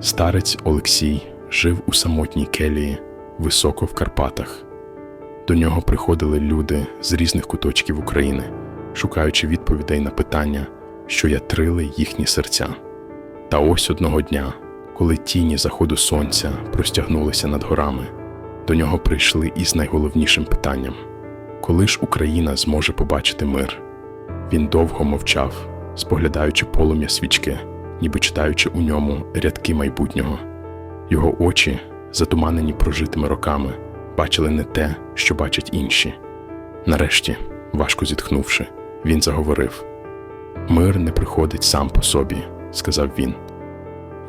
Старець Олексій жив у самотній келії високо в Карпатах. До нього приходили люди з різних куточків України, шукаючи відповідей на питання, що ятрили їхні серця. Та ось одного дня, коли тіні заходу сонця простягнулися над горами, до нього прийшли із найголовнішим питанням: коли ж Україна зможе побачити мир? Він довго мовчав, споглядаючи полум'я свічки, ніби читаючи у ньому рядки майбутнього. Його очі, затуманені прожитими роками, бачили не те, що бачать інші. Нарешті, важко зітхнувши, він заговорив: Мир не приходить сам по собі, сказав він.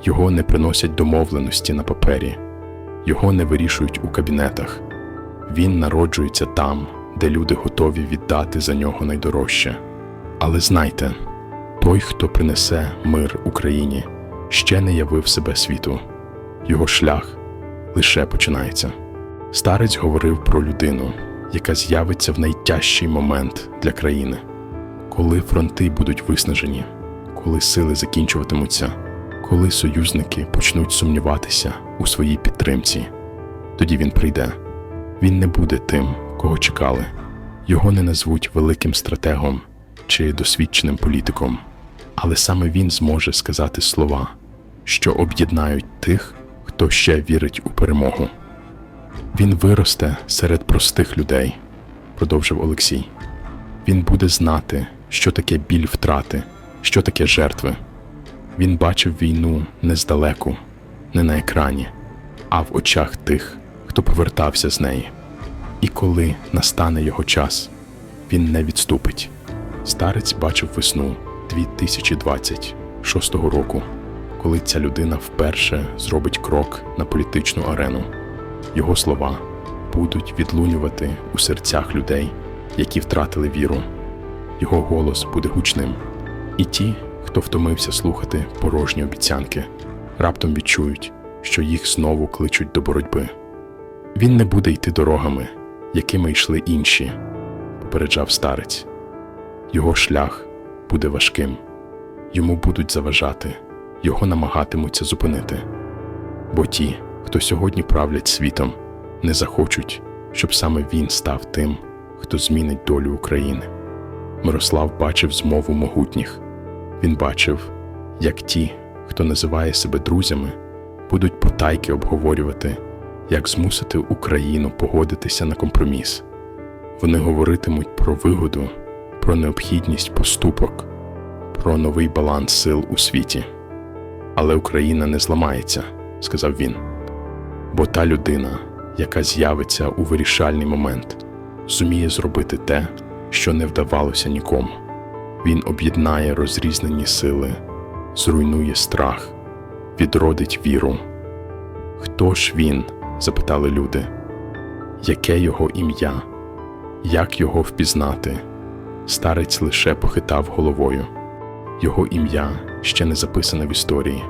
Його не приносять домовленості на папері, його не вирішують у кабінетах. Він народжується там, де люди готові віддати за нього найдорожче. Але знайте, той, хто принесе мир Україні, ще не явив себе світу. Його шлях лише починається. Старець говорив про людину, яка з'явиться в найтяжчий момент для країни, коли фронти будуть виснажені, коли сили закінчуватимуться, коли союзники почнуть сумніватися у своїй підтримці. Тоді він прийде. Він не буде тим, кого чекали. Його не назвуть великим стратегом чи досвідченим політиком, але саме він зможе сказати слова, що об'єднають тих, хто ще вірить у перемогу. Він виросте серед простих людей, продовжив Олексій. Він буде знати, що таке біль втрати, що таке жертви. Він бачив війну не здалеку, не на екрані, а в очах тих, хто повертався з неї. І коли настане його час, він не відступить. Старець бачив весну 2026 року, коли ця людина вперше зробить крок на політичну арену. Його слова будуть відлунювати у серцях людей, які втратили віру. Його голос буде гучним. І ті, хто втомився слухати порожні обіцянки, раптом відчують, що їх знову кличуть до боротьби. Він не буде йти дорогами, якими йшли інші, попереджав старець. Його шлях буде важким, йому будуть заважати, його намагатимуться зупинити. Бо ті, хто сьогодні правлять світом, не захочуть, щоб саме він став тим, хто змінить долю України. Мирослав бачив змову могутніх. Він бачив, як ті, хто називає себе друзями, будуть потайки обговорювати, як змусити Україну погодитися на компроміс. Вони говоритимуть про вигоду, про необхідність поступок, про новий баланс сил у світі. Але Україна не зламається, сказав він. Бо та людина, яка з'явиться у вирішальний момент, зуміє зробити те, що не вдавалося нікому. Він об'єднає розрізнені сили, зруйнує страх, відродить віру. Хто ж він? запитали люди. Яке його ім'я? Як його впізнати? Старець лише похитав головою. Його ім'я ще не записане в історії,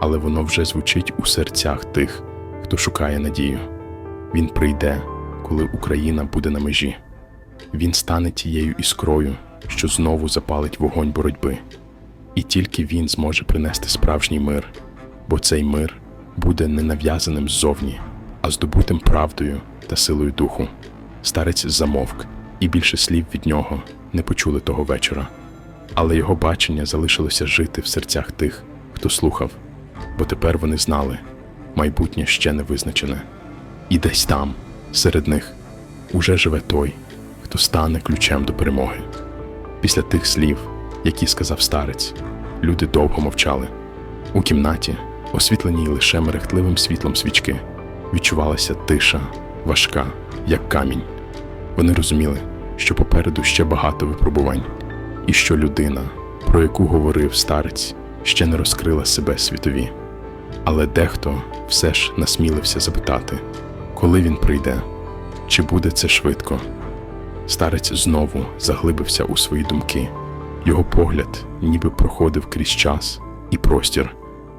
але воно вже звучить у серцях тих, хто шукає надію. Він прийде, коли Україна буде на межі. Він стане тією іскрою, що знову запалить вогонь боротьби. І тільки він зможе принести справжній мир, бо цей мир буде не нав'язаним ззовні, а здобутим правдою та силою духу. Старець замовк, і більше слів від нього не почули того вечора. Але його бачення залишилося жити в серцях тих, хто слухав, бо тепер вони знали майбутнє ще не визначене. І десь там, серед них, уже живе той, хто стане ключем до перемоги. Після тих слів, які сказав старець, люди довго мовчали. У кімнаті, освітленій лише мерехтливим світлом свічки, відчувалася тиша, важка, як камінь. Вони розуміли, що попереду ще багато випробувань, і що людина, про яку говорив старець, ще не розкрила себе світові. Але дехто все ж насмілився запитати, коли він прийде, чи буде це швидко. Старець знову заглибився у свої думки. Його погляд ніби проходив крізь час і простір,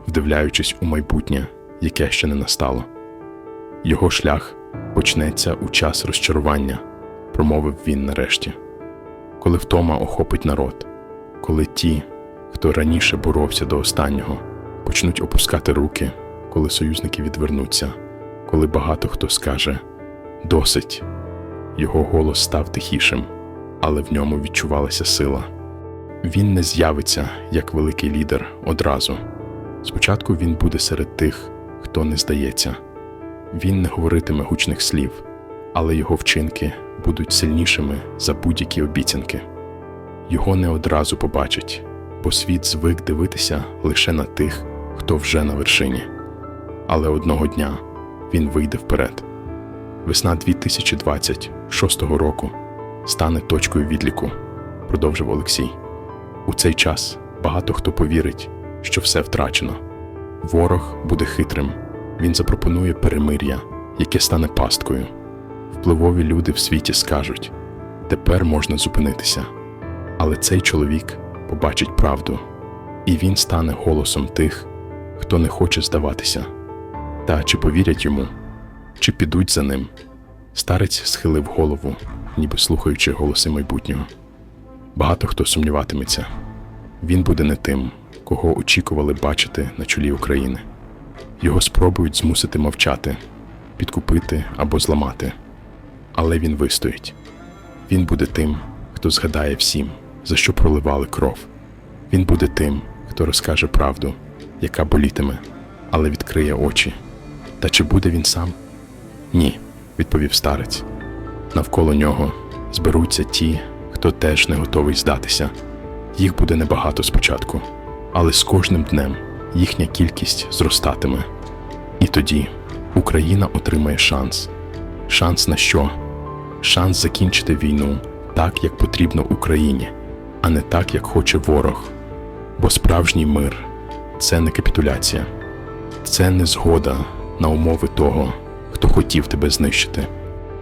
вдивляючись у майбутнє, яке ще не настало. Його шлях почнеться у час розчарування, промовив він нарешті. Коли втома охопить народ, коли ті, хто раніше боровся до останнього, почнуть опускати руки, коли союзники відвернуться, коли багато хто скаже досить. Його голос став тихішим, але в ньому відчувалася сила. Він не з'явиться як великий лідер одразу. Спочатку він буде серед тих, хто не здається. Він не говоритиме гучних слів, але його вчинки будуть сильнішими за будь-які обіцянки. Його не одразу побачать, бо світ звик дивитися лише на тих, хто вже на вершині. Але одного дня він вийде вперед. Весна 2026 року стане точкою відліку, продовжив Олексій. У цей час багато хто повірить, що все втрачено. Ворог буде хитрим, він запропонує перемир'я, яке стане пасткою. Впливові люди в світі скажуть: тепер можна зупинитися. Але цей чоловік побачить правду, і він стане голосом тих, хто не хоче здаватися. Та чи повірять йому, чи підуть за ним? Старець схилив голову, ніби слухаючи голоси майбутнього. Багато хто сумніватиметься. Він буде не тим, кого очікували бачити на чолі України. Його спробують змусити мовчати, підкупити або зламати. Але він вистоїть. Він буде тим, хто згадає всім, за що проливали кров. Він буде тим, хто розкаже правду, яка болітиме, але відкриє очі. Та чи буде він сам? Ні, відповів старець. Навколо нього зберуться ті, хто теж не готовий здатися. Їх буде небагато спочатку, але з кожним днем їхня кількість зростатиме. І тоді Україна отримає шанс. Шанс на що? Шанс закінчити війну так, як потрібно Україні, а не так, як хоче ворог. Бо справжній мир це не капітуляція, це не згода на умови того, хто хотів тебе знищити.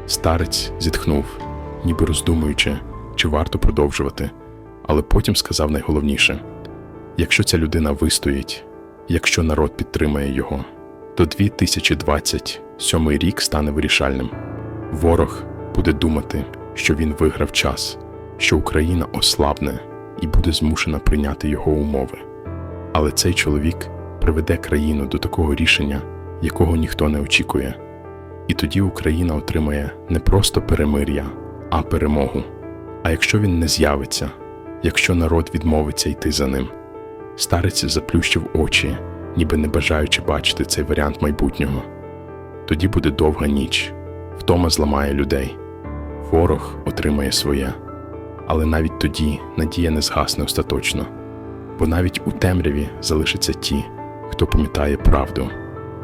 Старець зітхнув, ніби роздумуючи, чи варто продовжувати, але потім сказав найголовніше: якщо ця людина вистоїть, якщо народ підтримає його, то 2027 рік стане вирішальним. Ворог буде думати, що він виграв час, що Україна ослабне і буде змушена прийняти його умови. Але цей чоловік приведе країну до такого рішення, якого ніхто не очікує. І тоді Україна отримає не просто перемир'я, а перемогу. А якщо він не з'явиться, якщо народ відмовиться йти за ним, старець заплющив очі, ніби не бажаючи бачити цей варіант майбутнього. Тоді буде довга ніч, втома зламає людей, ворог отримає своє. Але навіть тоді надія не згасне остаточно, бо навіть у темряві залишаться ті, хто пам'ятає правду.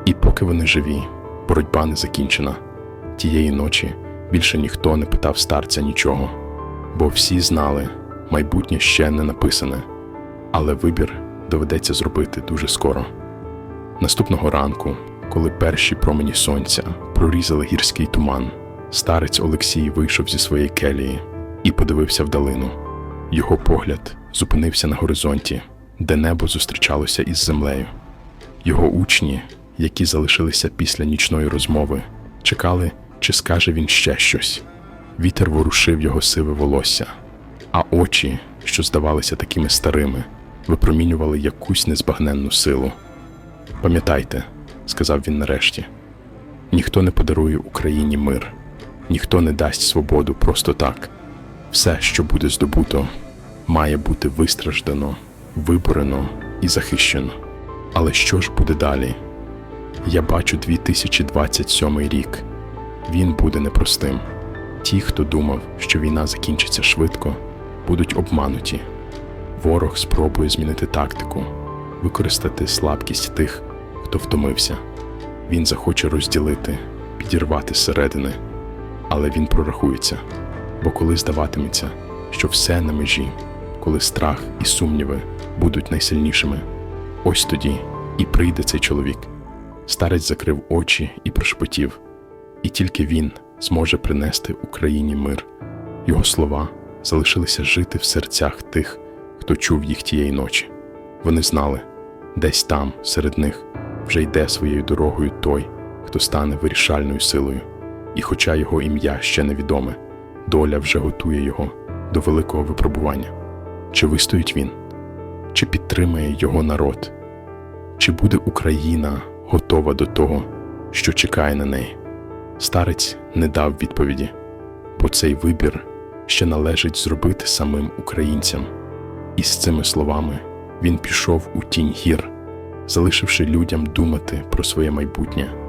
І поки вони живі, боротьба не закінчена. Тієї ночі більше ніхто не питав старця нічого, бо всі знали, майбутнє ще не написане, але вибір доведеться зробити дуже скоро. Наступного ранку, коли перші промені сонця прорізали гірський туман, старець Олексій вийшов зі своєї келії і подивився в долину. Його погляд зупинився на горизонті, де небо зустрічалося із землею. Його учні, які залишилися після нічної розмови, чекали, чи скаже він ще щось. Вітер ворушив його сиве волосся, а очі, що здавалися такими старими, випромінювали якусь незбагненну силу. Пам'ятайте, сказав він нарешті, ніхто не подарує Україні мир, ніхто не дасть свободу просто так. Все, що буде здобуто, має бути вистраждано, виборено і захищено. Але що ж буде далі? Я бачу 2027 рік. Він буде непростим. Ті, хто думав, що війна закінчиться швидко, будуть обмануті. Ворог спробує змінити тактику, використати слабкість тих, хто втомився. Він захоче розділити, підірвати зсередини, але він прорахується. Бо коли здаватиметься, що все на межі, коли страх і сумніви будуть найсильнішими, ось тоді і прийде цей чоловік. Старець закрив очі і прошепотів, і тільки він зможе принести Україні мир. Його слова залишилися жити в серцях тих, хто чув їх тієї ночі. Вони знали, десь там, серед них, вже йде своєю дорогою той, хто стане вирішальною силою, і, хоча його ім'я ще невідоме, доля вже готує його до великого випробування. Чи вистоїть він? Чи підтримає його народ? Чи буде Україна готова до того, що чекає на неї. Старець не дав відповіді, бо цей вибір ще належить зробити самим українцям. І з цими словами він пішов у тінь гір, залишивши людям думати про своє майбутнє.